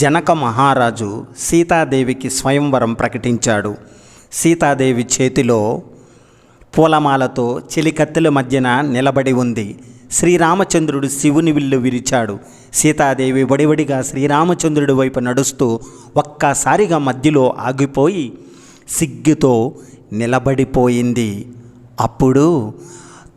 జనక మహారాజు సీతాదేవికి స్వయంవరం ప్రకటించాడు. సీతాదేవి చేతిలో పూలమాలతో చెలికత్తెల మధ్యన నిలబడి ఉంది. శ్రీరామచంద్రుడు శివుని విల్లు విరిచాడు. సీతాదేవి వడివడిగా శ్రీరామచంద్రుడి వైపు నడుస్తూ ఒక్కసారిగా మధ్యలో ఆగిపోయి సిగ్గుతో నిలబడిపోయింది. అప్పుడు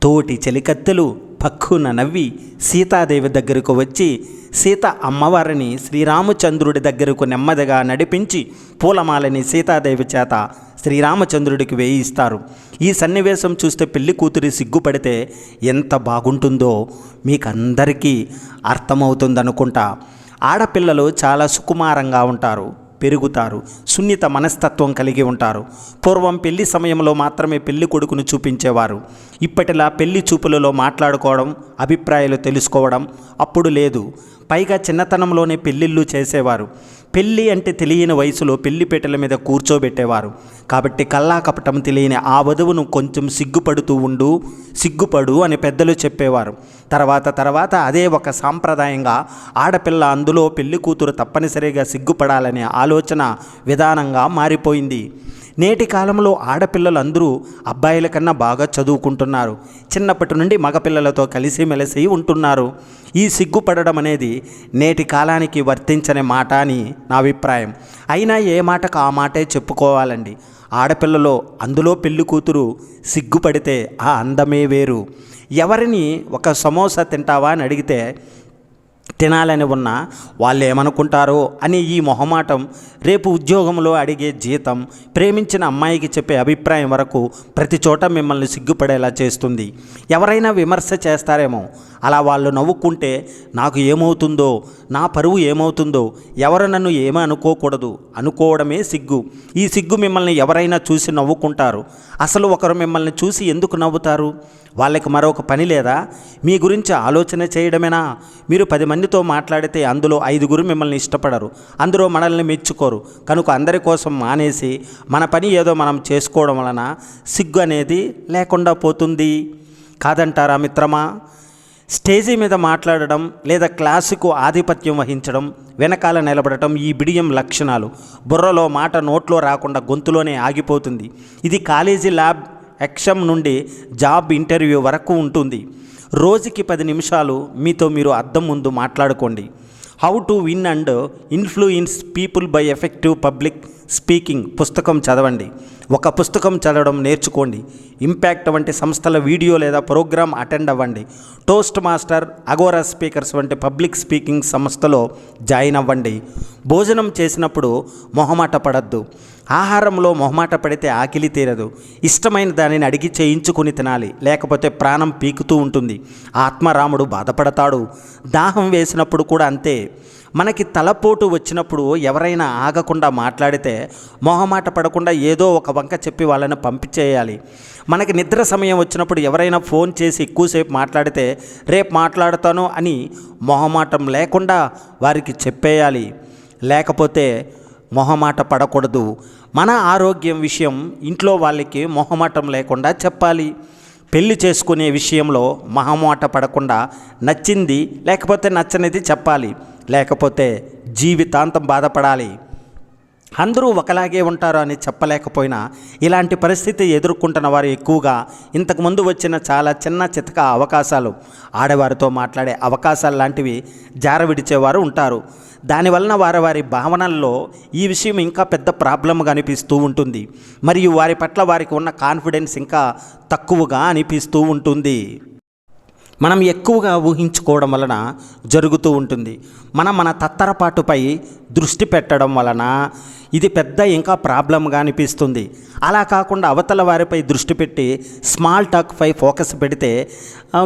తోటి చెలికత్తెలు పక్కున నవ్వి సీతాదేవి దగ్గరకు వచ్చి సీత అమ్మవారిని శ్రీరామచంద్రుడి దగ్గరకు నెమ్మదిగా నడిపించి పూలమాలని సీతాదేవి చేత శ్రీరామచంద్రుడికి వేయిస్తారు. ఈ సన్నివేశం చూస్తే పెళ్ళి కూతురి సిగ్గుపడితే ఎంత బాగుంటుందో మీకందరికీ అర్థమవుతుందనుకుంటా. ఆడపిల్లలు చాలా సుకుమారంగా ఉంటారు. పెరుగుతారు. సున్నిత మనస్తత్వం కలిగి ఉంటారు. పూర్వం పెళ్ళి సమయంలో మాత్రమే పెళ్ళి కొడుకును చూపించేవారు. ఇప్పటిలా పెళ్ళి చూపులలో మాట్లాడుకోవడం అభిప్రాయాలు తెలుసుకోవడం అప్పుడు లేదు. పైగా చిన్నతనంలోనే పెళ్ళిళ్ళు చేసేవారు. పెళ్ళి అంటే తెలియని వయసులో పెళ్ళిపేటల మీద కూర్చోబెట్టేవారు. కాబట్టి కల్లా కపటం తెలియని ఆ వధువును కొంచెం సిగ్గుపడుతూ ఉండు సిగ్గుపడు అని పెద్దలు చెప్పేవారు. తర్వాత తర్వాత అదే ఒక సాంప్రదాయంగా ఆడపిల్ల అందులో పెళ్ళి కూతురు తప్పనిసరిగా సిగ్గుపడాలనే ఆలోచన విధానంగా మారిపోయింది. నేటి కాలంలో ఆడపిల్లలు అందరూ అబ్బాయిల కన్నా బాగా చదువుకుంటున్నారు. చిన్నప్పటి నుండి మగపిల్లలతో కలిసిమెలిసి ఉంటున్నారు. ఈ సిగ్గుపడడం అనేది నేటి కాలానికి వర్తించని మాట అని నా అభిప్రాయం. అయినా ఏ మాటకు ఆ మాటే చెప్పుకోవాలండి. ఆడపిల్లలో అందులో పెళ్ళి కూతురు సిగ్గుపడితే ఆ అందమే వేరు. ఎవరిని ఒక సమోసా తింటావా అని అడిగితే తినాలని ఉన్నా వాళ్ళు ఏమనుకుంటారో అని ఈ మొహమాటం రేపు ఉద్యోగంలో అడిగే జీతం ప్రేమించిన అమ్మాయికి చెప్పే అభిప్రాయం వరకు ప్రతి చోట మిమ్మల్ని సిగ్గుపడేలా చేస్తుంది. ఎవరైనా విమర్శ చేస్తారేమో. అలా వాళ్ళు నవ్వుకుంటే నాకు ఏమవుతుందో నా పరువు ఏమవుతుందో ఎవరు నన్ను ఏమీ అనుకోకూడదు. అనుకోవడమే సిగ్గు. ఈ సిగ్గు మిమ్మల్ని ఎవరైనా చూసి నవ్వుకుంటారు. అసలు ఒకరు మిమ్మల్ని చూసి ఎందుకు నవ్వుతారు? వాళ్ళకి మరొక పని లేదా? మీ గురించి ఆలోచన చేయడమేనా? మీరు పది మంది మందితో మాట్లాడితే అందులో ఐదుగురు మిమ్మల్ని ఇష్టపడరు. అందులో మనల్ని మెచ్చుకోరు. కనుక అందరి కోసం మానేసి మన పని ఏదో మనం చేసుకోవడం వలన సిగ్గు అనేది లేకుండా పోతుంది. కాదంటారా మిత్రమా? స్టేజీ మీద మాట్లాడడం లేదా క్లాసుకు ఆధిపత్యం వహించడం వెనకాల నిలబడటం ఈ బిడియం లక్షణాలు. బుర్రలో మాట నోట్లో రాకుండా గొంతులోనే ఆగిపోతుంది. ఇది కాలేజీ ల్యాబ్ ఎక్షం నుండి జాబ్ ఇంటర్వ్యూ వరకు ఉంటుంది. రోజుకి పది నిమిషాలు మీతో మీరు అద్దం ముందు మాట్లాడుకోండి. How to win and influence people by effective public speaking పుస్తకం చదవండి. ఒక పుస్తకం చదవడం నేర్చుకోండి. ఇంపాక్ట్ వంటి సంస్థల వీడియో లేదా ప్రోగ్రామ్ అటెండ్ అవ్వండి. టోస్ట్ మాస్టర్ అగోరా స్పీకర్స్ వంటి పబ్లిక్ స్పీకింగ్ సంస్థలో జాయిన్ అవ్వండి. భోజనం చేసినప్పుడు మొహమాట పడద్దు. ఆహారంలో మొహమాట పడితే ఆకిలి తీరదు. ఇష్టమైన దానిని అడిగి చేయించుకుని తినాలి. లేకపోతే ప్రాణం పీకుతూ ఉంటుంది. ఆత్మరాముడు బాధపడతాడు. దాహం వేసినప్పుడు కూడా అంతే. మనకి తలపోటు వచ్చినప్పుడు ఎవరైనా ఆగకుండా మాట్లాడితే మొహమాట పడకుండా ఏదో ఒక వంక చెప్పి వాళ్ళని పంపించేయాలి. మనకి నిద్ర సమయం వచ్చినప్పుడు ఎవరైనా ఫోన్ చేసి ఎక్కువసేపు మాట్లాడితే రేపు మాట్లాడతాను అని మొహమాటం లేకుండా వారికి చెప్పేయాలి. లేకపోతే మొహమాట పడకూడదు. మన ఆరోగ్యం విషయం ఇంట్లో వాళ్ళకి మొహమాటం లేకుండా చెప్పాలి. పెళ్ళి చేసుకునే విషయంలో మహమాట పడకుండా నచ్చింది లేకపోతే నచ్చనిది చెప్పాలి. లేకపోతే జీవితాంతం బాధపడాలి. అందరూ ఒకలాగే ఉంటారు అని చెప్పలేకపోయినా ఇలాంటి పరిస్థితి ఎదుర్కొంటున్న వారు ఎక్కువగా ఇంతకుముందు వచ్చిన చాలా చిన్న చితక అవకాశాలు. ఆడవారితో మాట్లాడే అవకాశాలు లాంటివి జారవిడిచేవారు ఉంటారు. దానివలన వారి వారి భావనల్లో ఈ విషయం ఇంకా పెద్ద ప్రాబ్లంగా అనిపిస్తూ ఉంటుంది. మరియు వారి పట్ల వారికి ఉన్న కాన్ఫిడెన్స్ ఇంకా తక్కువగా అనిపిస్తూ ఉంటుంది. మనం ఎక్కువగా ఊహించుకోవడం వలన జరుగుతూ ఉంటుంది. మనం మన తత్తరపాటుపై దృష్టి పెట్టడం వలన ఇది పెద్ద ఇంకా ప్రాబ్లంగా అనిపిస్తుంది. అలా కాకుండా అవతల వారిపై దృష్టి పెట్టి స్మాల్ టాక్పై ఫోకస్ పెడితే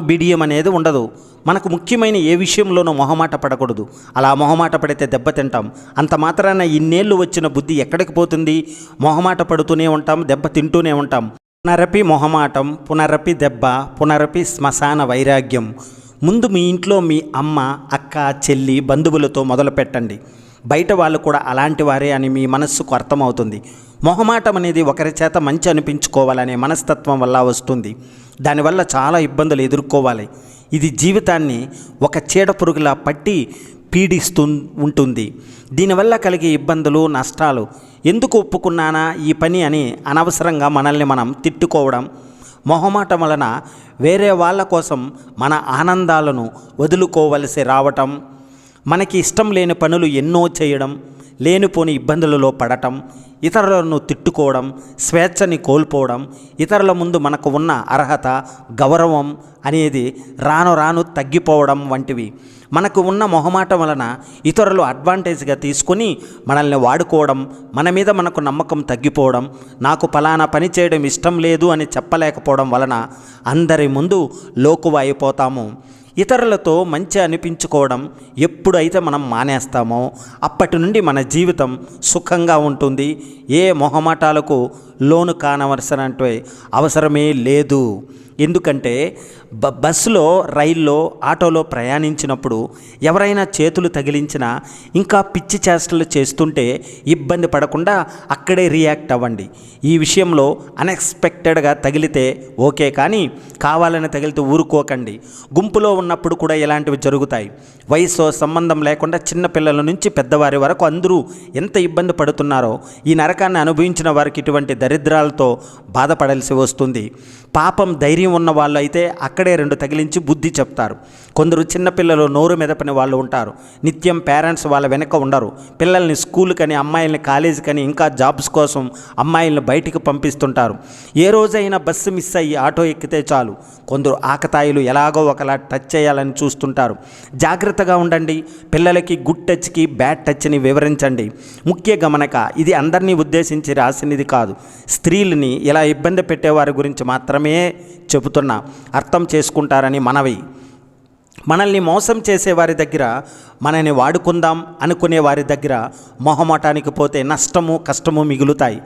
బిడియం అనేది ఉండదు. మనకు ముఖ్యమైన ఏ విషయంలోనూ మొహమాట పడకూడదు. అలా మొహమాట పడితే దెబ్బతింటాం అంత మాత్రాన ఇన్నేళ్ళు వచ్చిన బుద్ధి ఎక్కడికి పోతుంది? మొహమాట పడుతూనే ఉంటాం దెబ్బ తింటూనే ఉంటాం. పునరపి మొహమాటం పునరపి దెబ్బ పునరపి శ్మశాన వైరాగ్యం. ముందు మీ ఇంట్లో మీ అమ్మ అక్క చెల్లి బంధువులతో మొదలుపెట్టండి. బయట వాళ్ళు కూడా అలాంటి వారే అని మీ మనస్సుకు అర్థమవుతుంది. మొహమాటం అనేది ఒకరి చేత మంచి అనిపించుకోవాలనే మనస్తత్వం వల్ల వస్తుంది. దానివల్ల చాలా ఇబ్బందులు ఎదుర్కోవాలి. ఇది జీవితాన్ని ఒక చీడ పురుగులా పట్టి పీడిస్తూ ఉంటుంది. దీనివల్ల కలిగే ఇబ్బందులు నష్టాలు ఎందుకు ఒప్పుకున్నానా ఈ పని అని అనవసరంగా మనల్ని మనం తిట్టుకోవడం మొహమాటం వలన వేరే వాళ్ళ కోసం మన ఆనందాలను వదులుకోవలసి రావటం మనకి ఇష్టం లేని పనులు ఎన్నో చేయడం లేనిపోని ఇబ్బందులలో పడటం ఇతరులను తిట్టుకోవడం స్వేచ్ఛని కోల్పోవడం ఇతరుల ముందు మనకు ఉన్న అర్హత గౌరవం అనేది రాను రాను తగ్గిపోవడం వంటివి. మనకు ఉన్న మొహమాటం వలన ఇతరులు అడ్వాంటేజ్గా తీసుకొని మనల్ని వాడుకోవడం మన మీద మనకు నమ్మకం తగ్గిపోవడం నాకు ఫలానా పని చేయడం ఇష్టం లేదు అని చెప్పలేకపోవడం వలన అందరి ముందు లోకువ అయిపోతాము. ఇతరులతో మంచి అనిపించుకోవడం ఎప్పుడైతే మనం మానేస్తామో అప్పటి నుండి మన జీవితం సుఖంగా ఉంటుంది. ఏ మొహమాటాలకు లోను కానవలసినటువంటి అవసరమే లేదు. ఎందుకంటే బ బస్సులో రైల్లో ఆటోలో ప్రయాణించినప్పుడు ఎవరైనా చేతులు తగిలించినా ఇంకా పిచ్చి చేష్టలు చేస్తుంటే ఇబ్బంది పడకుండా అక్కడే రియాక్ట్ అవ్వండి. ఈ విషయంలో అన్ఎక్స్పెక్టెడ్గా తగిలితే ఓకే కానీ కావాలని తగిలితే ఊరుకోకండి. గుంపులో ఉన్నప్పుడు కూడా ఇలాంటివి జరుగుతాయి. వయసు సంబంధం లేకుండా చిన్నపిల్లల నుంచి పెద్దవారి వరకు అందరూ ఎంత ఇబ్బంది పడుతున్నారో ఈ నరకాన్ని అనుభవించిన వారికి ఇటువంటి దరిద్రాలతో బాధపడాల్సి వస్తుంది. పాపం ధైర్యం ఉన్న వాళ్ళు అయితే అక్కడే రెండు తగిలించి బుద్ధి చెప్తారు. కొందరు చిన్నపిల్లలు నోరు మెదపని వాళ్ళు ఉంటారు. నిత్యం పేరెంట్స్ వాళ్ళ వెనక ఉండరు. పిల్లల్ని స్కూల్కని అమ్మాయిల్ని కాలేజీకని ఇంకా జాబ్స్ కోసం అమ్మాయిల్ని బయటికి పంపిస్తుంటారు. ఏ రోజైనా బస్సు మిస్ అయ్యి ఆటో ఎక్కితే చాలు. కొందరు ఆకతాయిలు ఎలాగో ఒకలా టచ్ చేయాలని చూస్తుంటారు. జాగ్రత్తగా ఉండండి. పిల్లలకి గుడ్ టచ్కి బ్యాడ్ టచ్ని వివరించండి. ముఖ్య గమనక ఇది అందరినీ ఉద్దేశించి రాసినది కాదు. స్త్రీలని ఇలా ఇబ్బంది పెట్టేవారి గురించి మాత్రమే చెబుతున్నా. అర్థం చేసుకుంటారని మనవి. మనల్ని మోసం చేసే వారి దగ్గర మనని వాడుకుందాం అనుకునే వారి దగ్గర మొహమాటానికి పోతే నష్టము కష్టము మిగులుతాయి.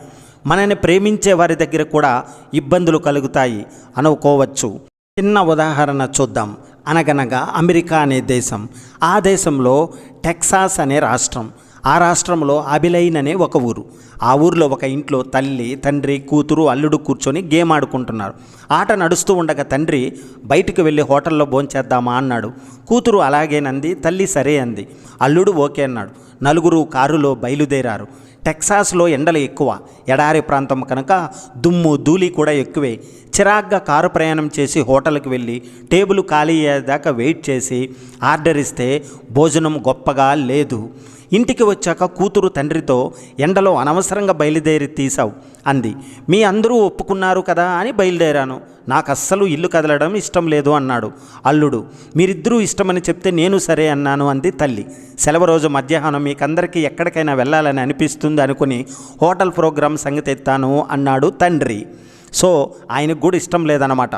మనని ప్రేమించే వారి దగ్గర కూడా ఇబ్బందులు కలుగుతాయి. అనుకోవచ్చు. చిన్న ఉదాహరణ చూద్దాం. అనగనగా అమెరికా అనే దేశం. ఆ దేశంలో టెక్సాస్ అనే రాష్ట్రం. ఆ రాష్ట్రంలో అబిలైన్ అనే ఒక ఊరు. ఆ ఊరిలో ఒక ఇంట్లో తల్లి తండ్రి కూతురు అల్లుడు కూర్చొని గేమ్ ఆడుకుంటున్నారు. ఆట నడుస్తూ ఉండగా తండ్రి బయటికి వెళ్ళి హోటల్లో భోంచేద్దామా? అన్నాడు. కూతురు అలాగేనంది తల్లి సరే అంది. అల్లుడు ఓకే అన్నాడు. నలుగురు కారులో బయలుదేరారు. టెక్సాస్లో ఎండలు ఎక్కువ. ఎడారి ప్రాంతం కనుక దుమ్ము ధూళి కూడా ఎక్కువే. చిరాగ్గా కారు ప్రయాణం చేసి హోటల్కి వెళ్ళి టేబుల్ ఖాళీ అయ్యేదాకా వెయిట్ చేసి ఆర్డర్ ఇస్తే భోజనం గొప్పగా లేదు. ఇంటికి వచ్చాక కూతురు తండ్రితో ఎండలో అనవసరంగా బయలుదేరి తీసావు అంది. మీ అందరూ ఒప్పుకున్నారు కదా అని బయలుదేరాను. నాకు అస్సలు ఇల్లు కదలడం ఇష్టం లేదు అన్నాడు. అల్లుడు మీరిద్దరూ ఇష్టమని చెప్తే నేను సరే అన్నాను అంది తల్లి. సెలవు రోజు మధ్యాహ్నం మీకందరికీ ఎక్కడికైనా వెళ్ళాలని అనిపిస్తుంది అనుకుని హోటల్ ప్రోగ్రాం సంగతి ఎత్తాను అన్నాడు తండ్రి. సో ఆయనకు కూడా ఇష్టం లేదన్నమాట.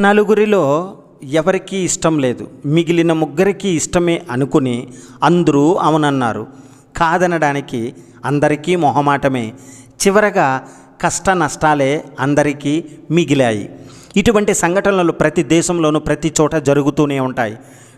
నలుగురిలో ఎవరికీ ఇష్టం లేదు. మిగిలిన ముగ్గురికి ఇష్టమే అనుకుని అందరూ అవునన్నారు. కాదనడానికి అందరికీ మొహమాటమే. చివరగా కష్ట నష్టాలే అందరికీ మిగిలాయి. ఇటువంటి సంఘటనలు ప్రతి దేశంలోనూ ప్రతి చోట జరుగుతూనే ఉంటాయి.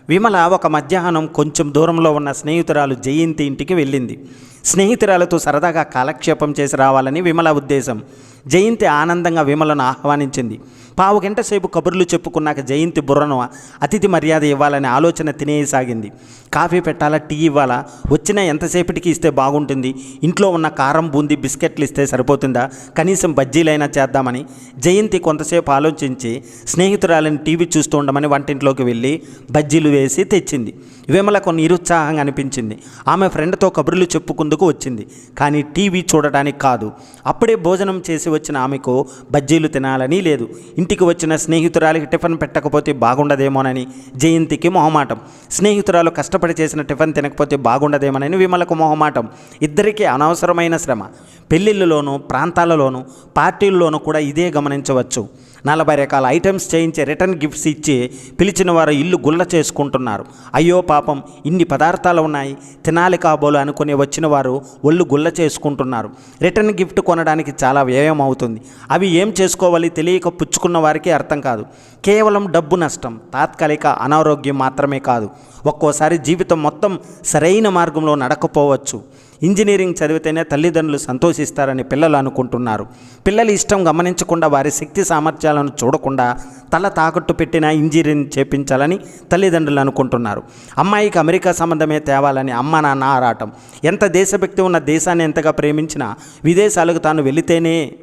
విమల ఒక మధ్యాహ్నం కొంచెం దూరంలో ఉన్న స్నేహితురాలు జయంతి ఇంటికి వెళ్ళింది. స్నేహితురాలతో సరదాగా కాలక్షేపం చేసి రావాలని విమల ఉద్దేశం. జయంతి ఆనందంగా విమలను ఆహ్వానించింది. పావు గంట సేపు కబుర్లు చెప్పుకున్నాక జయంతి బుర్రను అతిథి మర్యాద ఇవ్వాలనే ఆలోచన తినేయసాగింది కాఫీ పెట్టాలా టీ ఇవ్వాలా? వచ్చిన ఎంతసేపటికి ఇస్తే బాగుంటుంది? ఇంట్లో ఉన్న కారం బూంది బిస్కెట్లు ఇస్తే సరిపోతుందా? కనీసం బజ్జీలైనా చేద్దామని జయంతి కొంతసేపు ఆలోచించి స్నేహితురాలని టీవీ చూస్తూ ఉండమని వంటింట్లోకి వెళ్ళి బజ్జీలు వేసి తెచ్చింది. విమలకు నిరుత్సాహంగా అనిపించింది. ఆమె ఫ్రెండ్తో కబుర్లు చెప్పుకుందుకు వచ్చింది. కానీ టీవీ చూడటానికి కాదు. అప్పుడే భోజనం చేసి వచ్చిన ఆమెకు బజ్జీలు తినాలని లేదు. ఇంటికి వచ్చిన స్నేహితురాలికి టిఫిన్ పెట్టకపోతే బాగుండదేమోనని జయంతికి మొహమాటం. స్నేహితురాలు కష్టపడి చేసిన టిఫిన్ తినకపోతే బాగుండదేమోనని విమలకు మొహమాటం. ఇద్దరికీ అనవసరమైన శ్రమ. పెళ్ళిళ్ళలోనూ ప్రాంతాలలోనూ పార్టీల్లోనూ కూడా ఇదే గమనించవచ్చు. నలభై రకాల ఐటమ్స్ చేయించి రిటర్న్ గిఫ్ట్స్ ఇచ్చి పిలిచిన వారు ఇల్లు గుల్ల చేసుకుంటున్నారు. అయ్యో పాపం ఇన్ని పదార్థాలు ఉన్నాయి. తినాలి కాబోలు అనుకుని వచ్చిన వారు ఒళ్ళు గుల్ల చేసుకుంటున్నారు. రిటర్న్ గిఫ్ట్ కొనడానికి చాలా వ్యయం అవుతుంది. అవి ఏం చేసుకోవాలి తెలియక పుచ్చుకున్న వారికి అర్థం కాదు. కేవలం డబ్బు నష్టం తాత్కాలిక అనారోగ్యం మాత్రమే కాదు. ఒక్కోసారి జీవితం మొత్తం సరైన మార్గంలో నడకపోవచ్చు. ఇంజనీరింగ్ చదివితేనే తల్లిదండ్రులు సంతోషిస్తారని పిల్లలు అనుకుంటున్నారు. పిల్లల ఇష్టం గమనించకుండా వారి శక్తి సామర్థ్యాలను చూడకుండా తల తాకట్టు పెట్టిన ఇంజనీరింగ్ చేపించాలని తల్లిదండ్రులు అనుకుంటున్నారు. అమ్మాయికి అమెరికా సంబంధమే తేవాలని అమ్మ నాన్న ఆరాటం. ఎంత దేశభక్తి ఉన్న దేశాన్ని ఎంతగా ప్రేమించినా విదేశాలకు తాను వెళితేనే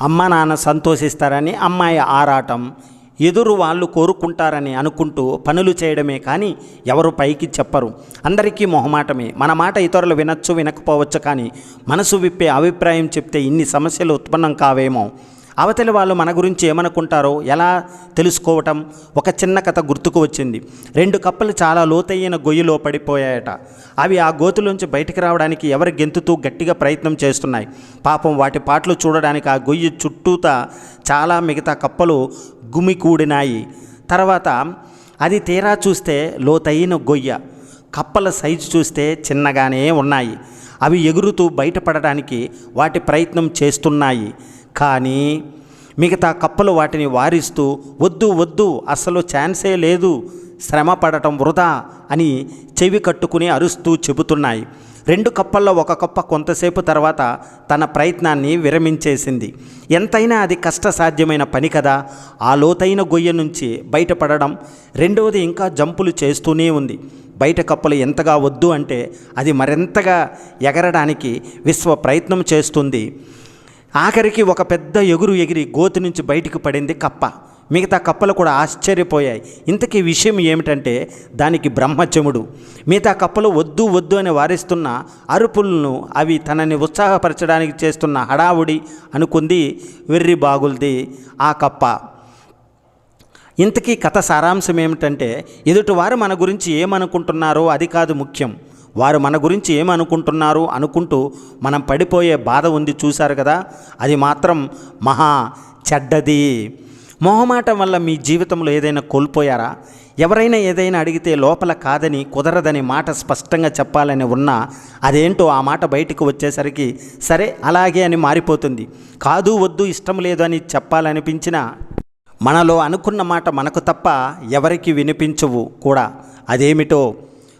అమ్మ నాన్న సంతోషిస్తారని అమ్మాయి ఆరాటం. ఎదురు వాళ్ళు కోరుకుంటారని అనుకుంటూ పనులు చేయడమే కానీ ఎవరు పైకి చెప్పరు. అందరికీ మొహమాటమే. మన మాట ఇతరులు వినొచ్చు వినకపోవచ్చు కానీ మనసు విప్పే అభిప్రాయం చెప్తే ఇన్ని సమస్యలు ఉత్పన్నం కావేమో? అవతలి వాళ్ళు మన గురించి ఏమనుకుంటారో ఎలా తెలుసుకోవటం ఒక చిన్న కథ గుర్తుకు వచ్చింది. రెండు కప్పలు చాలా లోతైన గొయ్యిలో పడిపోయాయట. అవి ఆ గోతులోంచి బయటికి రావడానికి ఎవరు గెంతుతూ గట్టిగా ప్రయత్నం చేస్తున్నాయి. పాపం వాటి పాటలు చూడడానికి ఆ గొయ్యి చుట్టూతా చాలా మిగతా కప్పలు గుమికూడినాయి. తర్వాత అది తీరా చూస్తే లోతైన గొయ్య. కప్పల సైజు చూస్తే చిన్నగానే ఉన్నాయి. అవి ఎగురుతూ బయటపడడానికి వాటి ప్రయత్నం చేస్తున్నాయి. కానీ మిగతా కప్పలు వాటిని వారిస్తూ వద్దు వద్దు అసలు ఛాన్సే లేదు శ్రమ పడటం వృధా అని చెవి కట్టుకుని అరుస్తూ చెబుతున్నాయి. రెండు కప్పల్లో ఒక కప్ప కొంతసేపు తర్వాత తన ప్రయత్నాన్ని విరమించేసింది. ఎంతైనా అది కష్టసాధ్యమైన పని కదా? ఆ లోతైన గొయ్య నుంచి బయటపడడం రెండవది ఇంకా జంపులు చేస్తూనే ఉంది. బయట కప్పలు ఎంతగా వద్దు అంటే అది మరింతగా ఎగరడానికి విశ్వ ప్రయత్నం చేస్తుంది. ఆఖరికి ఒక పెద్ద ఎగురు ఎగిరి గోతి నుంచి బయటికి పడింది కప్ప. మిగతా కప్పలు కూడా ఆశ్చర్యపోయాయి. ఇంతకీ విషయం ఏమిటంటే దానికి బ్రహ్మచముడు. మిగతా కప్పలు వద్దు వద్దు అని వారిస్తున్న అరుపులను అవి తనని ఉత్సాహపరచడానికి చేస్తున్న హడావుడి అనుకుంది వెర్రి బాగుల్ది ఆ కప్ప. ఇంతకీ కథ సారాంశం ఏమిటంటే ఎదుటివారు మన గురించి ఏమనుకుంటున్నారో అది కాదు ముఖ్యం. వారు మన గురించి ఏమనుకుంటున్నారు అనుకుంటూ మనం పడిపోయే బాధ ఉంది చూశారు కదా? అది మాత్రం మహా చెడ్డది. మొహమాటం వల్ల మీ జీవితంలో ఏదైనా కోల్పోయారా? ఎవరైనా ఏదైనా అడిగితే లోపల కాదని కుదరదని మాట స్పష్టంగా చెప్పాలని ఉన్నా అదేంటో ఆ మాట బయటకు వచ్చేసరికి సరే అలాగే అని మారిపోతుంది. కాదు వద్దు ఇష్టం లేదు అని చెప్పాలనిపించినా మనలో అనుకున్న మాట మనకు తప్ప ఎవరికి వినిపించవు కూడా. అదేమిటో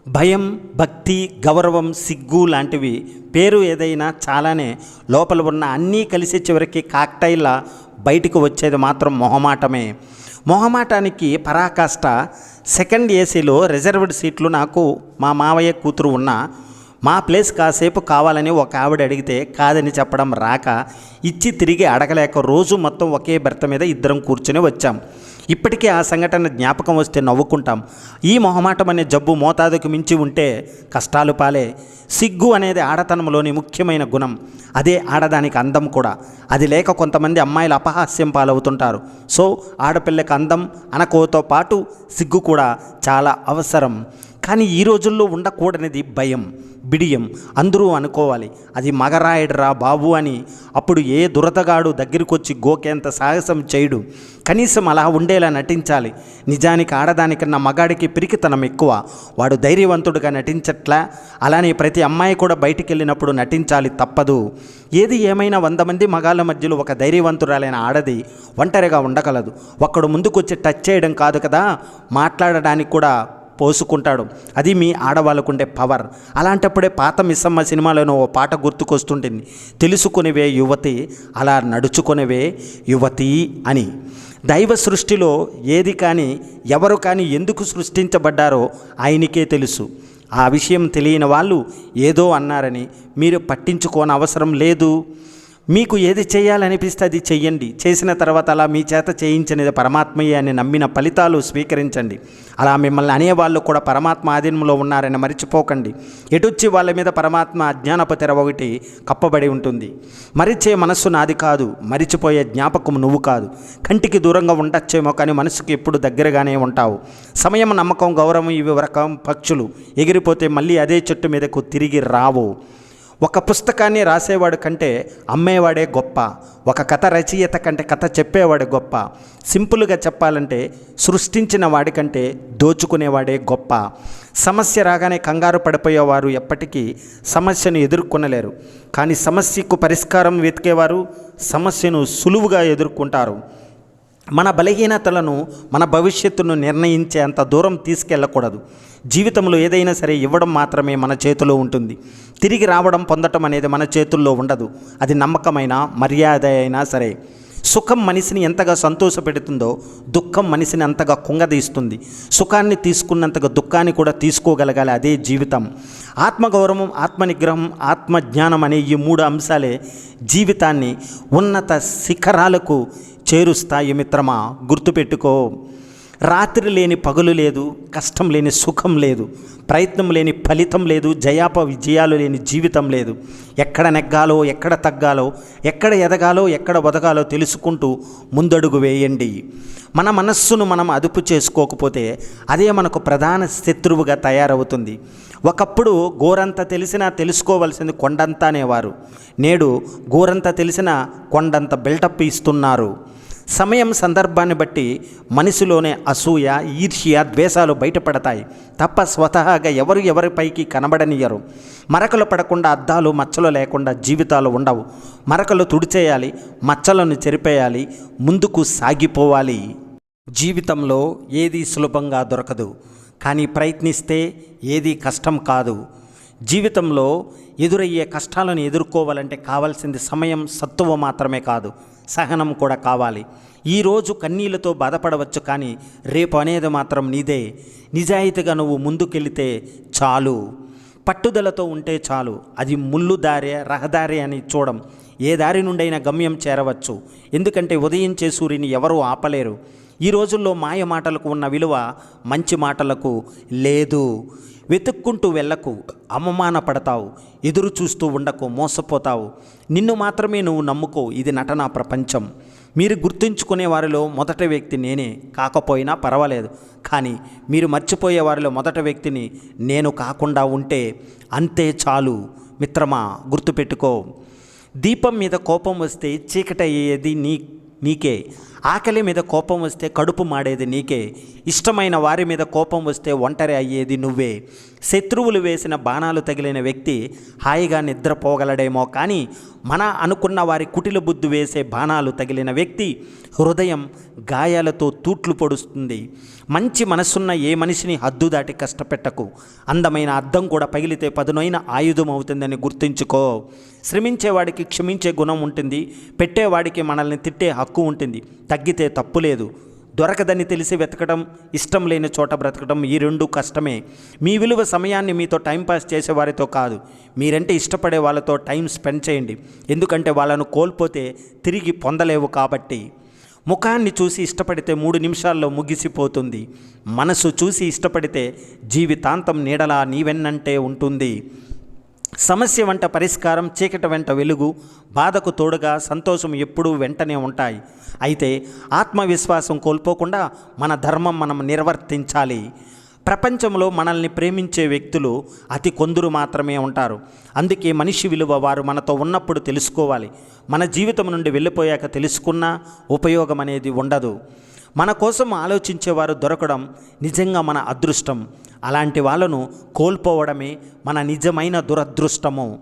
భయం భక్తి గౌరవం సిగ్గు లాంటివి పేరు ఏదైనా చాలానే లోపల ఉన్న అన్నీ కలిసి చివరికి కాక్టైల్లా బయటికి వచ్చేది మాత్రం మొహమాటమే. మొహమాటానికి పరాకాష్ట సెకండ్ ఏసీలో రిజర్వ్డ్ సీట్లు నాకు మా మావయ్య కూతురు ఉన్న మా ప్లేస్ కాసేపు కావాలని ఒక ఆవిడ అడిగితే కాదని చెప్పడం రాక ఇచ్చి తిరిగి అడగలేక రోజు మొత్తం ఒకే భర్త మీద ఇద్దరం కూర్చొని వచ్చాం. ఇప్పటికీ ఆ సంఘటన జ్ఞాపకం వస్తే నవ్వుకుంటాం. ఈ మొహమాటం అనే జబ్బు మోతాదుకు మించి ఉంటే కష్టాలు పాలే. సిగ్గు అనేది ఆడతనంలోని ముఖ్యమైన గుణం. అదే ఆడదానికి అందం కూడా. అది లేక కొంతమంది అమ్మాయిలు అపహాస్యం పాలవుతుంటారు. సో ఆడపిల్లకి అందం అనకోతో పాటు సిగ్గు కూడా చాలా అవసరం. కానీ ఈ రోజుల్లో ఉండకూడనిది భయం బిడియం. అందరూ అనుకోవాలి అది మగరాయుడురా బాబు అని. అప్పుడు ఏ దురతగాడు దగ్గరికొచ్చి గోకేంత సాహసం చేయడు. కనీసం అలా ఉండేలా నటించాలి. నిజానికి ఆడదానికన్నా మగాడికి పిరికితనం ఎక్కువ. వాడు ధైర్యవంతుడుగా నటించట్లా? అలానే ప్రతి అమ్మాయి కూడా బయటికి వెళ్ళినప్పుడు నటించాలి తప్పదు. ఏది ఏమైనా వంద మంది మగాళ్ళ మధ్యలో ఒక ధైర్యవంతురాలైన ఆడది ఒంటరిగా ఉండగలదు. ఒక్కడు ముందుకొచ్చి టచ్ చేయడం కాదు కదా? మాట్లాడడానికి కూడా పోసుకుంటాడు. అది మీ ఆడవాళ్ళకుండే పవర్. అలాంటప్పుడే పాత మిస్సమ్మ సినిమాలోనో ఓ పాట గుర్తుకొస్తుంటుంది. తెలుసుకునేవే యువతి అలా నడుచుకునేవే యువతి అని. దైవ సృష్టిలో ఏది కానీ ఎవరు కానీ ఎందుకు సృష్టించబడ్డారో ఆయనకే తెలుసు. ఆ విషయం తెలియని వాళ్ళు ఏదో అన్నారని మీరు పట్టించుకోని అవసరం లేదు. మీకు ఏది చేయాలనిపిస్తే అది చెయ్యండి. చేసిన తర్వాత అలా మీ చేత చేయించినది పరమాత్మయ్య అని నమ్మిన ఫలితాలు స్వీకరించండి. అలా మిమ్మల్ని అనేవాళ్ళు కూడా పరమాత్మ ఆధీనంలో ఉన్నారని మరిచిపోకండి. ఎటొచ్చి వాళ్ళ మీద పరమాత్మ అజ్ఞానపు తెర ఒకటి కప్పబడి ఉంటుంది. మరిచే మనస్సు నాది కాదు. మరిచిపోయే జ్ఞాపకం నువ్వు కాదు. కంటికి దూరంగా ఉండొచ్చేమో కానీ మనసుకి ఎప్పుడు దగ్గరగానే ఉంటావు. సమయం నమ్మకం గౌరవం ఇవి రకం పక్షులు. ఎగిరిపోతే మళ్ళీ అదే చెట్టు మీదకు తిరిగి రావు. ఒక పుస్తకాన్ని రాసేవాడు కంటే అమ్మేవాడే గొప్ప. ఒక కథ రచయిత కంటే కథ చెప్పేవాడే గొప్ప. సింపుల్గా చెప్పాలంటే సృష్టించిన వాడికంటే దోచుకునేవాడే గొప్ప. సమస్య రాగానే కంగారు పడిపోయేవారు ఎప్పటికీ సమస్యను ఎదుర్కొనలేరు. కానీ సమస్యకు పరిష్కారం వెతికేవారు సమస్యను సులువుగా ఎదుర్కొంటారు. మన బలహీనతలను మన భవిష్యత్తును నిర్ణయించే అంత దూరం తీసుకెళ్ళకూడదు. జీవితంలో ఏదైనా సరే ఇవ్వడం మాత్రమే మన చేతిలో ఉంటుంది. తిరిగి రావడం పొందటం అనేది మన చేతుల్లో ఉండదు. అది నమ్మకమైన మర్యాద అయినా సరే. సుఖం మనిషిని ఎంతగా సంతోషపెడుతుందో దుఃఖం మనిషిని అంతగా కుంగదీస్తుంది. సుఖాన్ని తీసుకున్నంతగా దుఃఖాన్ని కూడా తీసుకోగలగాలి అదే జీవితం. ఆత్మగౌరవం ఆత్మనిగ్రహం ఆత్మజ్ఞానం అనే ఈ మూడు అంశాలే జీవితాన్ని ఉన్నత శిఖరాలకు చేరుస్తాయి మిత్రమా? గుర్తుపెట్టుకో. రాత్రి లేని పగులు లేదు కష్టం లేని సుఖం లేదు ప్రయత్నం లేని ఫలితం లేదు జయాప విజయాలు లేని జీవితం లేదు. ఎక్కడ నెగ్గాలో ఎక్కడ తగ్గాలో ఎక్కడ ఎదగాలో ఎక్కడ వదగాలో తెలుసుకుంటూ ముందడుగు వేయండి. మన మనస్సును మనం అదుపు చేసుకోకపోతే అదే మనకు ప్రధాన శత్రువుగా తయారవుతుంది. ఒకప్పుడు గోరంత తెలిసినా తెలుసుకోవలసింది కొండంత అనేవారు. నేడు గోరంత తెలిసిన కొండంత బిల్టప్ ఇస్తున్నారు. సమయం సందర్భాన్ని బట్టి మనిషిలోనే అసూయ ఈర్ష్య ద్వేషాలు బయటపడతాయి. తప్ప స్వతహాగా ఎవరు ఎవరిపైకి కనబడనియరు. మరకలు పడకుండా అద్దాలు మచ్చలు లేకుండా జీవితాలు ఉండవు. మరకలు తుడిచేయాలి మచ్చలను చెరిపేయాలి ముందుకు సాగిపోవాలి. జీవితంలో ఏది సులభంగా దొరకదు. కానీ ప్రయత్నిస్తే ఏది కష్టం కాదు. జీవితంలో ఎదురయ్యే కష్టాలను ఎదుర్కోవాలంటే కావాల్సింది సమయం సత్తువ మాత్రమే కాదు సహనం కూడా కావాలి. ఈరోజు కన్నీళ్ళతో బాధపడవచ్చు కానీ రేపు అనేది మాత్రం నీదే. నిజాయితీగా నువ్వు ముందుకెళితే చాలు. పట్టుదలతో ఉంటే చాలు. అది ముళ్ళు దారే రహదారి అని చూడం. ఏ దారి నుండైనా గమ్యం చేరవచ్చు. ఎందుకంటే ఉదయించే సూర్యుని ఎవరూ ఆపలేరు. ఈ రోజుల్లో మాయ మాటలకు ఉన్న విలువ మంచి మాటలకు లేదు. వెతుక్కుంటూ వెళ్ళకు అవమాన పడతావు ఎదురు చూస్తూ ఉండకు మోసపోతావు. నిన్ను మాత్రమే నువ్వు నమ్ముకో ఇది నటన ప్రపంచం. మీరు గుర్తుంచుకునే వారిలో మొదటి వ్యక్తి నేనే కాకపోయినా పర్వాలేదు. కానీ మీరు మర్చిపోయే వారిలో మొదటి వ్యక్తిని నేను కాకుండా ఉంటే అంతే చాలు. మిత్రమా గుర్తుపెట్టుకో. దీపం మీద కోపం వస్తే చీకటి అయ్యేది నీ నీకే. ఆకలి మీద కోపం వస్తే కడుపు మాడేది నీకే. ఇష్టమైన వారి మీద కోపం వస్తే ఒంటరి అయ్యేది నువ్వే. శత్రువులు వేసిన బాణాలు తగిలిన వ్యక్తి హాయిగా నిద్రపోగలడేమో కానీ మన అనుకున్న వారి కుటిల బుద్ధి వేసే బాణాలు తగిలిన వ్యక్తి హృదయం గాయాలతో తూట్లు పొడుస్తుంది. మంచి మనసున్న ఏ మనిషిని హద్దు దాటి కష్టపెట్టకు. అందమైన అద్దం కూడా పగిలితే పదునైన ఆయుధం అవుతుందని గుర్తుంచుకో. శ్రమించేవాడికి క్షమించే గుణం ఉంటుంది. పెట్టేవాడికి మనల్ని తిట్టే హక్కు ఉంటుంది. తగ్గితే తప్పు లేదు. దొరకదని తెలిసి వెతకడం ఇష్టం లేని చోట బ్రతకడం ఈ రెండు కష్టమే. మీ విలువ సమయాన్ని మీతో టైంపాస్ చేసేవారితో కాదు. మీరంటే ఇష్టపడే వాళ్ళతో టైం స్పెండ్ చేయండి. ఎందుకంటే వాళ్ళను కోల్పోతే తిరిగి పొందలేవు కాబట్టి. ముఖాన్ని చూసి ఇష్టపడితే మూడు నిమిషాల్లో ముగిసిపోతుంది. మనసు చూసి ఇష్టపడితే జీవితాంతం నీడలా నీవెన్నంటే ఉంటుంది. సమస్య వెంట పరిష్కారం చీకటి వెంట వెలుగు బాధకు తోడుగా సంతోషం ఎప్పుడూ వెంటనే ఉంటాయి. అయితే ఆత్మవిశ్వాసం కోల్పోకుండా మన ధర్మం మనం నిర్వర్తించాలి. ప్రపంచంలో మనల్ని ప్రేమించే వ్యక్తులు అతి కొందరు మాత్రమే ఉంటారు. అందుకే మనిషి విలువ వారు మనతో ఉన్నప్పుడు తెలుసుకోవాలి. మన జీవితం నుండి వెళ్ళిపోయాక తెలుసుకున్నా ఉపయోగం అనేది ఉండదు. మన కోసం ఆలోచించేవారు దొరకడం నిజంగా మన అదృష్టం. అలాంటి వాళ్ళను కోల్పోవడమే మన నిజమైన దురదృష్టము.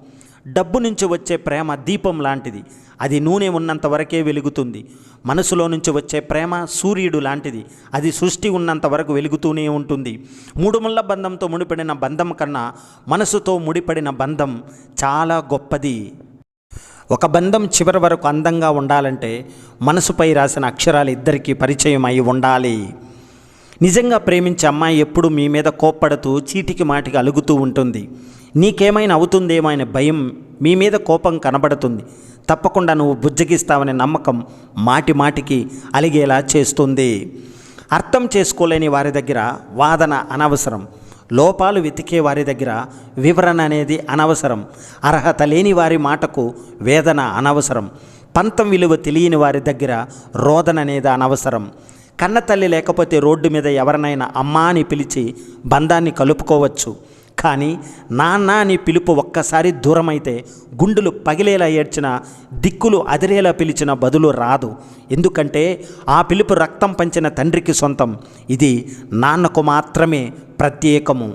డబ్బు నుంచి వచ్చే ప్రేమ దీపం లాంటిది. అది నూనె ఉన్నంత వరకే వెలుగుతుంది. మనసులో నుంచి వచ్చే ప్రేమ సూర్యుడు లాంటిది. అది సృష్టి ఉన్నంత వరకు వెలుగుతూనే ఉంటుంది. మూడు ముళ్ళ బంధంతో ముడిపడిన బంధం కన్నా మనసుతో ముడిపడిన బంధం చాలా గొప్పది. ఒక బంధం చివరి వరకు అందంగా ఉండాలంటే మనసుపై రాసిన అక్షరాలు ఇద్దరికీ పరిచయం అయి ఉండాలి. నిజంగా ప్రేమించే అమ్మాయి ఎప్పుడు మీ మీద కోప్పడుతూ చీటికి మాటికి అలుగుతూ ఉంటుంది. నీకేమైనా అవుతుందేమో అనే భయం మీ మీద కోపం కనబడుతుంది. తప్పకుండా నువ్వు బుజ్జగిస్తావనే నమ్మకం మాటి మాటికి అలిగేలా చేస్తుంది. అర్థం చేసుకోలేని వారి దగ్గర వాదన అనవసరం. లోపాలు వెతికే వారి దగ్గర వివరణ అనేది అనవసరం. అర్హత లేని వారి మాటకు వేదన అనవసరం. పంతం విలువ తెలియని వారి దగ్గర రోదన అనేది అనవసరం. కన్నతల్లి లేకపోతే రోడ్డు మీద ఎవరినైనా అమ్మా అని పిలిచి బంధాన్ని కలుపుకోవచ్చు. కానీ నాన్న అని పిలుపు ఒక్కసారి దూరమైతే గుండెలు పగిలేలా ఏడ్చిన దిక్కులు అదిరేలా పిలిచిన బదులు రాదు. ఎందుకంటే ఆ పిలుపు రక్తం పంచిన తండ్రికి సొంతం. ఇది నాన్నకు మాత్రమే ప్రత్యేకము.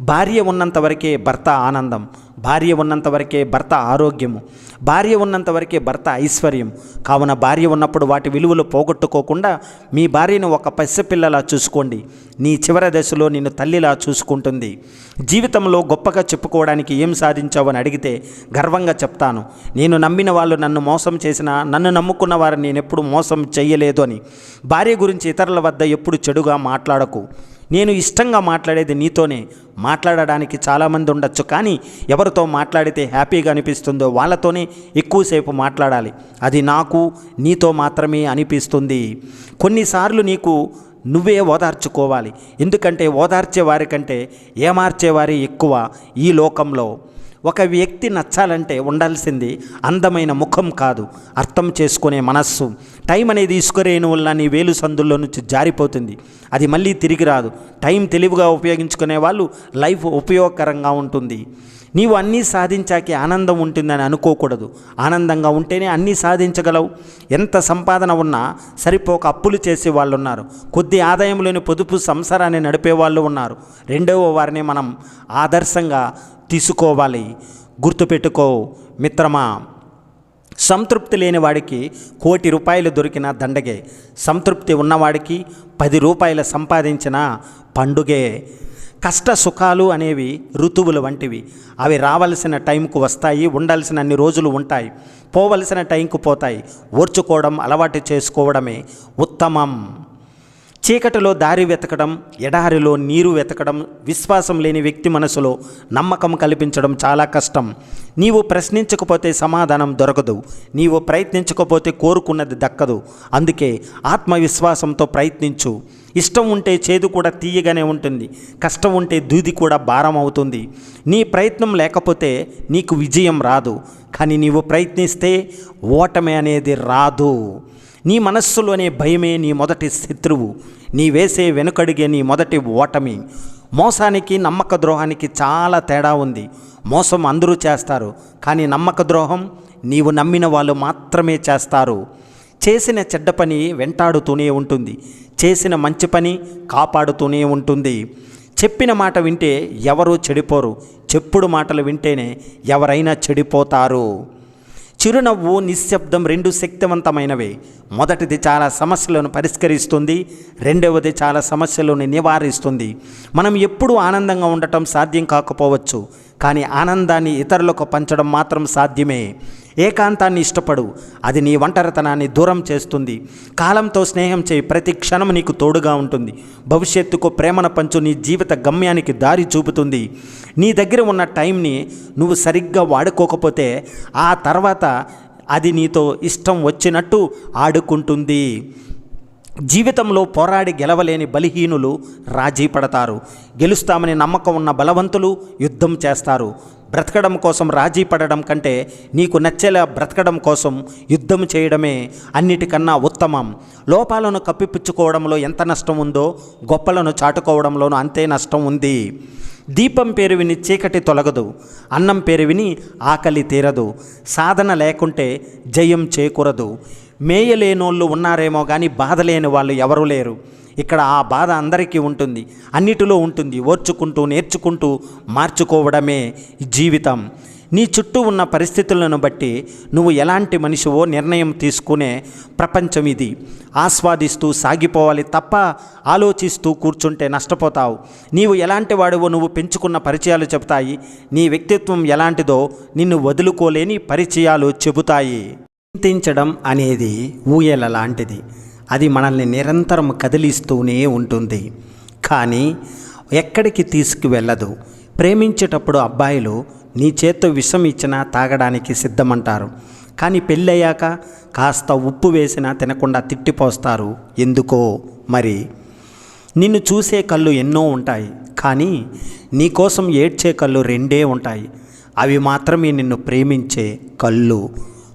భార్య ఉన్నంత వరకే భర్త ఆనందం. భార్య ఉన్నంత వరకే భర్త ఆరోగ్యము. భార్య ఉన్నంత వరకే భర్త ఐశ్వర్యం. కావున భార్య ఉన్నప్పుడు వాటి విలువలు పోగొట్టుకోకుండా మీ భార్యను ఒక పసిపిల్లలా చూసుకోండి. నీ చివరి దశలో నిన్ను తల్లిలా చూసుకుంటుంది. జీవితంలో గొప్పగా చెప్పుకోవడానికి ఏం సాధించావని అడిగితే గర్వంగా చెప్తాను. నేను నమ్మిన వాళ్ళు నన్ను మోసం చేసినా నన్ను నమ్ముకున్న వారిని నేను ఎప్పుడు మోసం చేయలేదు అని. భార్య గురించి ఇతరుల వద్ద ఎప్పుడు చెడుగా మాట్లాడకు. నేను ఇష్టంగా మాట్లాడేది నీతోనే. మాట్లాడడానికి చాలామంది ఉండొచ్చు కానీ ఎవరితో మాట్లాడితే హ్యాపీగా అనిపిస్తుందో వాళ్ళతోనే ఎక్కువసేపు మాట్లాడాలి. అది నాకు నీతో మాత్రమే అనిపిస్తుంది. కొన్నిసార్లు నీకు నువ్వే ఓదార్చుకోవాలి. ఎందుకంటే ఓదార్చే వారికంటే ఏమార్చేవారే ఎక్కువ ఈ లోకంలో. ఒక వ్యక్తి నచ్చాలంటే ఉండాల్సింది అందమైన ముఖం కాదు అర్థం చేసుకునే మనస్సు. టైం అనేది ఇసుకరేణు వల్ల నీ వేలు సందుల్లో నుంచి జారిపోతుంది. అది మళ్ళీ తిరిగి రాదు. టైం తెలివిగా ఉపయోగించుకునే వాళ్ళు లైఫ్ ఉపయోగకరంగా ఉంటుంది. నీవు అన్నీ సాధించాకే ఆనందం ఉంటుందని అనుకోకూడదు. ఆనందంగా ఉంటేనే అన్నీ సాధించగలవు. ఎంత సంపాదన ఉన్నా సరిపోక అప్పులు చేసే వాళ్ళు ఉన్నారు కొద్ది ఆదాయంలోని పొదుపు సంసారాన్ని నడిపే వాళ్ళు ఉన్నారు. రెండవ వారిని మనం ఆదర్శంగా తీసుకోవాలి. గుర్తుపెట్టుకో మిత్రమా సంతృప్తి లేని వాడికి కోటి రూపాయలు దొరికిన దండగే. సంతృప్తి ఉన్నవాడికి పది రూపాయలు సంపాదించిన పండుగే. కష్ట సుఖాలు అనేవి ఋతువులు వంటివి. అవి రావలసిన టైంకు వస్తాయి ఉండాల్సిన అన్ని రోజులు ఉంటాయి పోవలసిన టైంకు పోతాయి. ఓర్చుకోవడం అలవాటు చేసుకోవడమే ఉత్తమం. చీకటిలో దారి వెతకడం ఎడారిలో నీరు వెతకడం విశ్వాసం లేని వ్యక్తి మనసులో నమ్మకం కల్పించడం చాలా కష్టం. నీవు ప్రశ్నించకపోతే సమాధానం దొరకదు. నీవు ప్రయత్నించకపోతే కోరుకున్నది దక్కదు. అందుకే ఆత్మవిశ్వాసంతో ప్రయత్నించు. ఇష్టం ఉంటే చేదు కూడా తీయగానే ఉంటుంది. కష్టం ఉంటే దూది కూడా భారం అవుతుంది. నీ ప్రయత్నం లేకపోతే నీకు విజయం రాదు. కానీ నీవు ప్రయత్నిస్తే ఓటమి అనేది రాదు. నీ మనస్సులోనే భయమే నీ మొదటి శత్రువు. నీ వేసే వెనుకడిగే నీ మొదటి ఓటమి. మోసానికి నమ్మక ద్రోహానికి చాలా తేడా ఉంది. మోసం అందరూ చేస్తారు కానీ నమ్మక ద్రోహం నీవు నమ్మిన వాళ్ళు మాత్రమే చేస్తారు. చేసిన చెడ్డ పని వెంటాడుతూనే ఉంటుంది. చేసిన మంచి పని కాపాడుతూనే ఉంటుంది. చెప్పిన మాట వింటే ఎవరూ చెడిపోరు. చెప్పుడు మాటలు వింటేనే ఎవరైనా చెడిపోతారు. చిరునవ్వు నిశ్శబ్దం రెండు శక్తివంతమైనవే. మొదటిది చాలా సమస్యలను పరిష్కరిస్తుంది రెండవది చాలా సమస్యలను నివారిస్తుంది. మనం ఎప్పుడూ ఆనందంగా ఉండటం సాధ్యం కాకపోవచ్చు కానీ ఆనందాన్ని ఇతరులకు పంచడం మాత్రం సాధ్యమే. ఏకాంతాన్ని ఇష్టపడు. అది నీ ఒంటరితనాన్ని దూరం చేస్తుంది. కాలంతో స్నేహం చేయి. ప్రతి క్షణం నీకు తోడుగా ఉంటుంది. భవిష్యత్తుకు ప్రేమన పంచు. నీ జీవిత గమ్యానికి దారి చూపుతుంది. నీ దగ్గర ఉన్న టైంని నువ్వు సరిగ్గా వాడుకోకపోతే ఆ తర్వాత అది నీతో ఇష్టం వచ్చినట్టు ఆడుకుంటుంది. జీవితంలో పోరాడి గెలవలేని బలహీనులు రాజీ పడతారు గెలుస్తామని నమ్మకం ఉన్న బలవంతులు యుద్ధం చేస్తారు. బ్రతకడం కోసం రాజీ పడడం కంటే నీకు నచ్చేలా బ్రతకడం కోసం యుద్ధం చేయడమే అన్నిటికన్నా ఉత్తమం. లోపాలను కప్పిపుచ్చుకోవడంలో ఎంత నష్టం ఉందో గొప్పలను చాటుకోవడంలోనూ అంతే నష్టం ఉంది. దీపం పేరు విని చీకటి తొలగదు అన్నం పేరు విని ఆకలి తీరదు. సాధన లేకుంటే జయం చేకూరదు. మేయలేనోళ్ళు ఉన్నారేమో కానీ బాధలేని వాళ్ళు ఎవరూ లేరు. ఇక్కడ ఆ బాధ అందరికీ ఉంటుంది. అన్నిటిలో ఉంటుంది. ఓర్చుకుంటూ నేర్చుకుంటూ మార్చుకోవడమే జీవితం. నీ చుట్టూ ఉన్న పరిస్థితులను బట్టి నువ్వు ఎలాంటి మనిషివో నిర్ణయం తీసుకునే ప్రపంచం ఇది. ఆస్వాదిస్తూ సాగిపోవాలి తప్ప ఆలోచిస్తూ కూర్చుంటే నష్టపోతావు. నీవు ఎలాంటి వాడివో నువ్వు పెంచుకున్న పరిచయాలు చెబుతాయి. నీ వ్యక్తిత్వం ఎలాంటిదో నిన్ను వదులుకోలేని పరిచయాలు చెబుతాయి. చింతించడం అనేది ఊయల లాంటిది. అది మనల్ని నిరంతరం కదిలిస్తూనే ఉంటుంది. కానీ ఎక్కడికి తీసుకువెళ్ళదు. ప్రేమించేటప్పుడు అబ్బాయిలు నీ చేత్తో విషం ఇచ్చినా తాగడానికి సిద్ధమంటారు. కానీ పెళ్ళయ్యాక కాస్త ఉప్పు వేసినా తినకుండా తిట్టిపోస్తారు. ఎందుకో మరి? నిన్ను చూసే కళ్ళు ఎన్నో ఉంటాయి. కానీ నీకోసం ఏడ్చే కళ్ళు రెండే ఉంటాయి. అవి మాత్రమే నిన్ను ప్రేమించే కళ్ళు.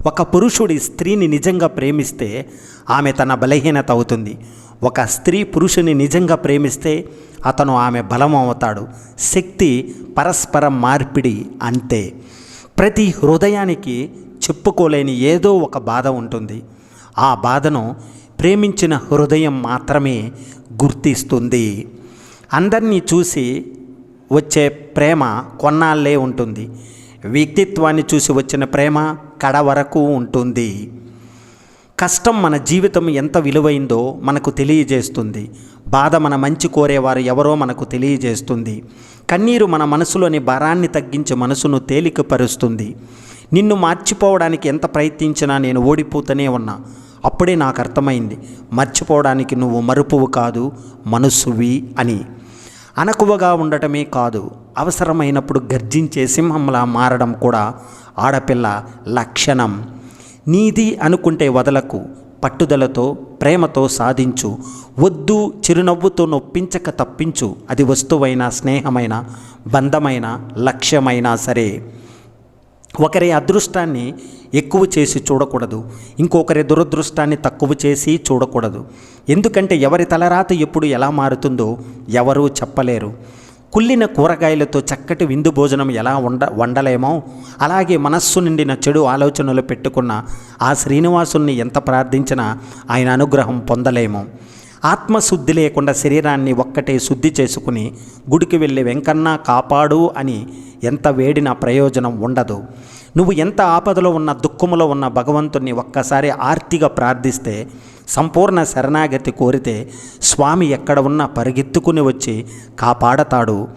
ఒక పురుషుడి స్త్రీని నిజంగా ప్రేమిస్తే ఆమె తన బలహీనత అవుతుంది. ఒక స్త్రీ పురుషుని నిజంగా ప్రేమిస్తే అతను ఆమె బలం అవుతాడు. శక్తి పరస్పర మార్పిడి అంతే. ప్రతి హృదయానికి చెప్పుకోలేని ఏదో ఒక బాధ ఉంటుంది. ఆ బాధను ప్రేమించిన హృదయం మాత్రమే గుర్తిస్తుంది. అందరినీ చూసి వచ్చే ప్రేమ కొన్నాళ్ళే ఉంటుంది. వ్యక్తిత్వాన్ని చూసి వచ్చిన ప్రేమ కడ వరకు ఉంటుంది. కష్టం మన జీవితం ఎంత విలువైందో మనకు తెలియజేస్తుంది. బాధ మన మంచి కోరేవారు ఎవరో మనకు తెలియజేస్తుంది. కన్నీరు మన మనసులోని భారాన్ని తగ్గించి మనసును తేలికపరుస్తుంది. నిన్ను మార్చిపోవడానికి ఎంత ప్రయత్నించినా నేను ఓడిపోతూనే ఉన్నా. అప్పుడే నాకు అర్థమైంది. మర్చిపోవడానికి నువ్వు మరుపువు కాదు మనసువి అని. అనకువగా ఉండటమే కాదు అవసరమైనప్పుడు గర్జించే సింహంలా మారడం కూడా ఆడపిల్ల లక్షణం. నీది అనుకుంటే వదలకు పట్టుదలతో ప్రేమతో సాధించు. వద్దు చిరునవ్వుతో నొప్పించక తప్పించు. అది వస్తువైన స్నేహమైన బంధమైన లక్ష్యమైనా సరే. ఒకరి అదృష్టాన్ని ఎక్కువ చేసి చూడకూడదు. ఇంకొకరి దురదృష్టాన్ని తక్కువ చేసి చూడకూడదు. ఎందుకంటే ఎవరి తలరాత ఎప్పుడు ఎలా మారుతుందో ఎవరూ చెప్పలేరు. కుళ్ళిన కూరగాయలతో చక్కటి విందు భోజనం ఎలా వండ వండలేమో? అలాగే మనస్సు నిండిన చెడు ఆలోచనలు పెట్టుకున్న ఆ శ్రీనివాసుని ఎంత ప్రార్థించినా ఆయన అనుగ్రహం పొందలేము. ఆత్మశుద్ధి లేకుండా శరీరాన్ని ఒక్కటే శుద్ధి చేసుకుని గుడికి వెళ్ళి వెంకన్న కాపాడు అని ఎంత వేడిన ప్రయోజనం ఉండదు. నువ్వు ఎంత ఆపదలో ఉన్న దుఃఖములో ఉన్న భగవంతుణ్ణి ఒక్కసారి ఆర్తిగా ప్రార్థిస్తే సంపూర్ణ శరణాగతి కోరితే స్వామి ఎక్కడ ఉన్నా పరిగెత్తుకుని వచ్చి కాపాడతాడు.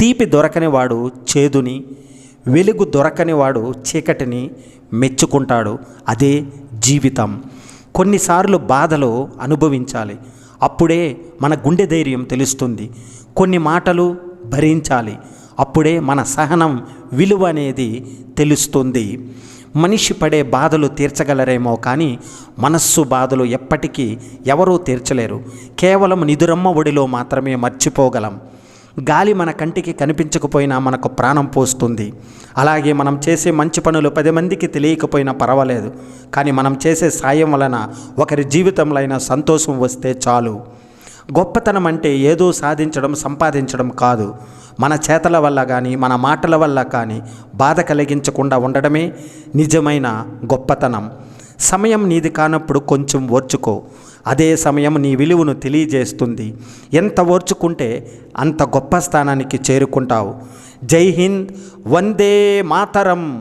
తీపి దొరకని వాడు చేదుని వెలుగు దొరకని వాడు చీకటిని మెచ్చుకుంటాడు. అదే జీవితం. కొన్నిసార్లు బాధలు అనుభవించాలి. అప్పుడే మన గుండె ధైర్యం తెలుస్తుంది. కొన్ని మాటలు భరించాలి. అప్పుడే మన సహనం విలువ అనేది తెలుస్తుంది. మనిషి పడే బాధలు తీర్చగలరేమో కానీ మనస్సు బాధలు ఎప్పటికీ ఎవరూ తీర్చలేరు. కేవలం నిదురమ్మ ఒడిలో మాత్రమే మర్చిపోగలం. గాలి మన కంటికి కనిపించకపోయినా మనకు ప్రాణం పోస్తుంది. అలాగే మనం చేసే మంచి పనులు పది మందికి తెలియకపోయినా పర్వాలేదు. కానీ మనం చేసే సాయం వలన ఒకరి జీవితంలో అయినా సంతోషం వస్తే చాలు. గొప్పతనం అంటే ఏదో సాధించడం సంపాదించడం కాదు. మన చేతల వల్ల కానీ మన మాటల వల్ల కానీ బాధ కలిగించకుండా ఉండడమే నిజమైన గొప్పతనం. సమయం నీది కానప్పుడు కొంచెం ఓర్చుకో. అదే సమయం నీ విలువను తెలియజేస్తుంది. ఎంత ఓర్చుకుంటే అంత గొప్ప స్థానానికి చేరుకుంటావు. జై హింద్ వందే మాతరం.